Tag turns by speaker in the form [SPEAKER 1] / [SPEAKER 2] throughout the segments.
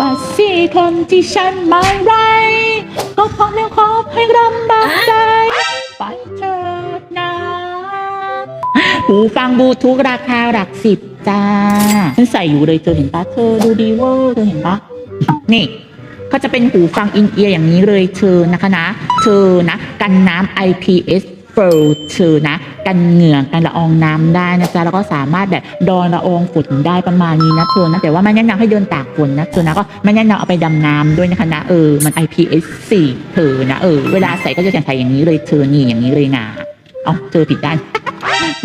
[SPEAKER 1] บัดสี่คนที่ฉันหมายไว้ก็พร้อมแล้วขอให้รำบากใจไปเถิดนะหูฟังบลูทูธราคาหลักสิบจ้าฉันใส่อยู่เลยเธอเห็นปะเธอดูดีเวอร์เธอเห็นปะนี่เขาจะเป็นหูฟังอินเอียร์อย่างนี้เลยเธอนะคะนะ เธอนะ กันน้ำ IPS ฟิลชื้อนะกันเหงื่อกันละอองน้ำได้นะจ๊ะแล้วก็สามารถแบบดอนละอองฝนได้ประมาณนี้นะเธอนะแต่ว่าไม่แนะนำให้เดินตากฝนนะเธอนะก็ไม่แนะนำเอาไปดำน้ำด้วยนะคะนะเออมัน IPS 4เธอนะเออเวลาใส่ก็จะใส่อย่างนี้เลยเธอนี่อย่างนี้เลยนะเอาเธอผิดด้าน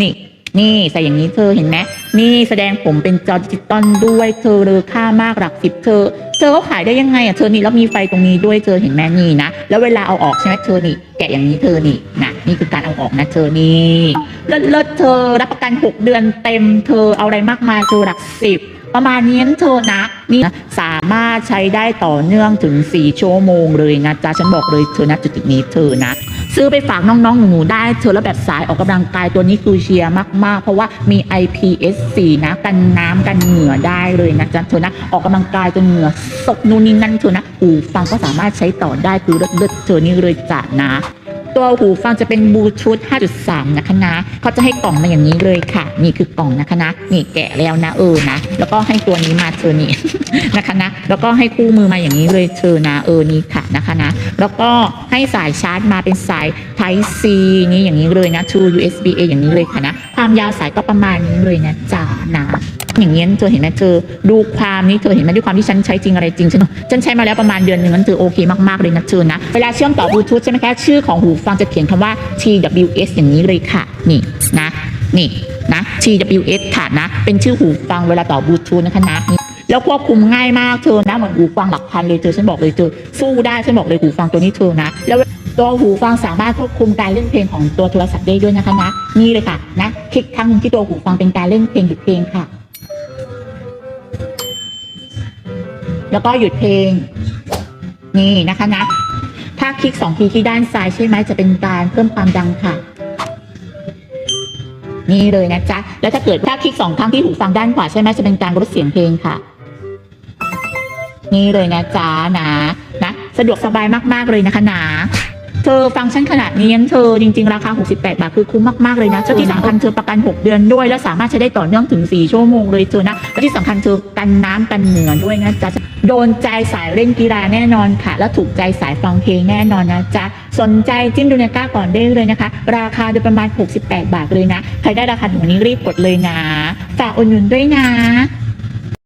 [SPEAKER 1] นี่นี่ใส่อย่างนี้เธอเห็นไหม นี่แสดงผมเป็นจอดิจิตอลด้วยเธอเลอค่ามากหลักสิบเธอ เธอเขาขายได้ยังไงอะเธอนี่แล้วมีไฟตรงนี้ด้วยเธอเห็นไหมนี่นะแล้วเวลาเอาออกใช่ไหมเธอนี่แกะอย่างนี้เธอนี่นะนี่คือการเอาออกนะเธอนี่เลิศเลิศเธอรับประกันหกเดือนเต็มเธอเอาอะไรมากมายเธอหลักสิบประมาณนี้นเธอนะนี่นะสามารถใช้ได้ต่อเนื่องถึงสี่ชั่วโมงเลยนะจ๊ะฉันบอกเลยเธอนะจุดจุดนี้เธอนะ ซื้อไปฝากน้องๆหนูๆได้เธอแล้วแบบสายออกกำลังกายตัวนี้คือเชียร์มากๆ เพราะว่ามี IPS4 นะกันน้ำกันเหงื่อได้เลยนะจ๊ะเธอนะออกกำลังกายจนเหงื่อสกนู่นนี่นั่นเธอนะอูฟังก็สามารถใช้ต่อได้คือเลิศเธอนี่เลยจ้ะนะ ตัวหูฟังจะเป็นบลูทูธ5.3 นะคะนะเขาจะให้กล่องมาอย่างนี้เลยค่ะ นี่คือกล่องนะคะนะนี่แกะแล้วนะเออนะ แล้วก็ให้ตัวนี้มาเธอนี่นะคะนะ แล้วก็ให้คู่มือมาอย่างนี้เลยเธอนะเออนี่ค่ะนะคะนะ แล้วก็ให้สายชาร์จมาเป็นสาย Type C นี่อย่างนี้เลยนะ to USB A อย่างนี้เลยค่ะนะ ความยาวสายก็ประมาณนี้เลยนะจ๊ะนะ อย่างเงี้ยเธอเห็นไหมเธอดูความนี้เธอเห็นไหมด้วยความที่ฉันใช้จริงอะไรจริงฉันฉันใช้มาแล้วประมาณเดือนหนึ่งนั้นเธอโอเคมากๆเลยนะเธอนะเวลาเชื่อมต่อบลูทูธใช่ไหมคะชื่อของหูฟังจะเขียนคำว่า TWS อย่างนี้เลยค่ะ นี่นะ นี่นะ TWS ค่ะนะ เป็นชื่อหูฟังเวลาต่อบลูทูธนะคะนะแล้วควบคุมง่ายมากเธอนะเหมือนหูฟังหลักพันเลยเธอฉันบอกเลยเธอสู้ได้ฉันบอกเลยหูฟังตัวนี้เธอนะ แล้วตัวหูฟังสามารถควบคุมการเล่นเพลงของตัวโทรศัพท์ได้ด้วยนะคะนะนี่เลยค่ะนะคลิกครั้งหนึงที่ตัวหูฟังเป็นการเล่นเพลงหยุดเพลงค่ะ แล้วก็หยุดเพลง นี่นะคะนะ ถ้าคลิกสองทีที่ด้านซ้ายใช่ไหมจะเป็นการเพิ่มความดังค่ะ นี่เลยนะจ๊ะ แล้วถ้าเกิดถ้าคลิกสองครั้งที่หูฟังด้านขวาใช่ไหมจะเป็นการลดเสียงเพลงค่ะ นี่เลยนะจ๊ะนะนะ สะดวกสบายมากๆเลยนะคะนะ เธอฟังก์ชันขนาดนี้เธอจริงๆ ราคา 68 บาทคือคุ้มมากๆเลยนะเจ้าที่สำคัญเธอประกัน 6 เดือนด้วย แล้วสามารถใช้ได้ต่อเนื่องถึง 4 ชั่วโมงเลยเธอนะและที่สำคัญเธอกันน้ำกันเหงื่อด้วยนะจ๊ะโดนใจสายเล่นกีฬาแน่นอนค่ะ และถูกใจสายฟังเพลงแน่นอนนะจ๊ะสนใจจิ้มดูในก้าก่อนได้เลยนะคะ ราคาโดยประมาณ 68 บาทเลยนะ ใครได้ราคาถึงวันนี้รีบกดเลยนะฝากอุดหนุนด้วยนะ